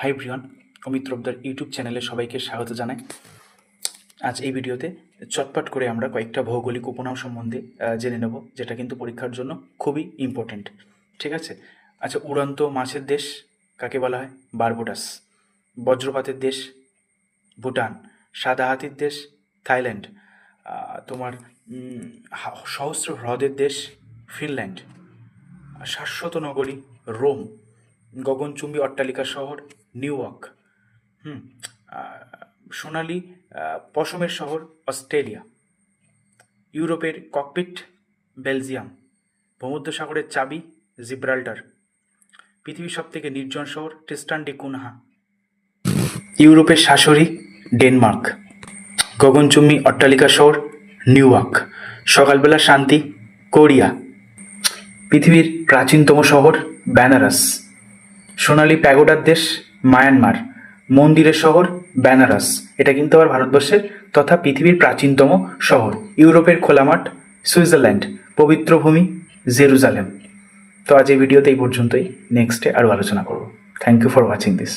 High ব্রিয়ন অমিত রবদার YouTube চ্যানেলে সবাইকে স্বাগত জানাই। আজ এই ভিডিওতে চটপট করে আমরা কয়েকটা ভৌগোলিক উপনাম সম্বন্ধে জেনে নেব, যেটা কিন্তু পরীক্ষার জন্য খুবই ইম্পর্ট্যান্ট ঠিক আছে? আচ্ছা উড়ন্ত মাছের দেশ কাকে বলা হয়? বারবুডাস। বজ্রপাতের দেশ ভুটান। সাদা হাতির দেশ থাইল্যান্ড। তোমার সহস্র হ্রদের দেশ ফিনল্যান্ড। শাশ্বত নগরী রোম। গগনচুম্বী অট্টালিকা শহর, নিউ ইয়র্ক। হুম সোনালি পশমের শহর, অস্ট্রেলিয়া। ইউরোপের ককপিট, বেলজিয়াম। ভূমধ্যসাগরের চাবি, জিব্রাল্টার। পৃথিবীর সবথেকে নির্জন শহর, টিস্টান ডি কুনহা। ইউরোপের শাশুড়ি, ডেনমার্ক। গগনচুম্বী অট্টালিকা শহর, নিউ ইয়র্ক। সকালবেলা শান্তি, কোরিয়া। পৃথিবীর প্রাচীনতম শহর, বেনারস। সোনালী প্যাগোডার দেশ, মায়ানমার, মন্দিরের শহর, বেনারস। এটা কিন্তু আবার ভারতবর্ষের তথা পৃথিবীর প্রাচীনতম শহর। ইউরোপের খোলা মাঠ সুইজারল্যান্ড, পবিত্র ভূমি, জেরুজালেম। তো আজ এই ভিডিওতে এই পর্যন্তই। নেক্সটে আরও আলোচনা করব। Thank you for watching this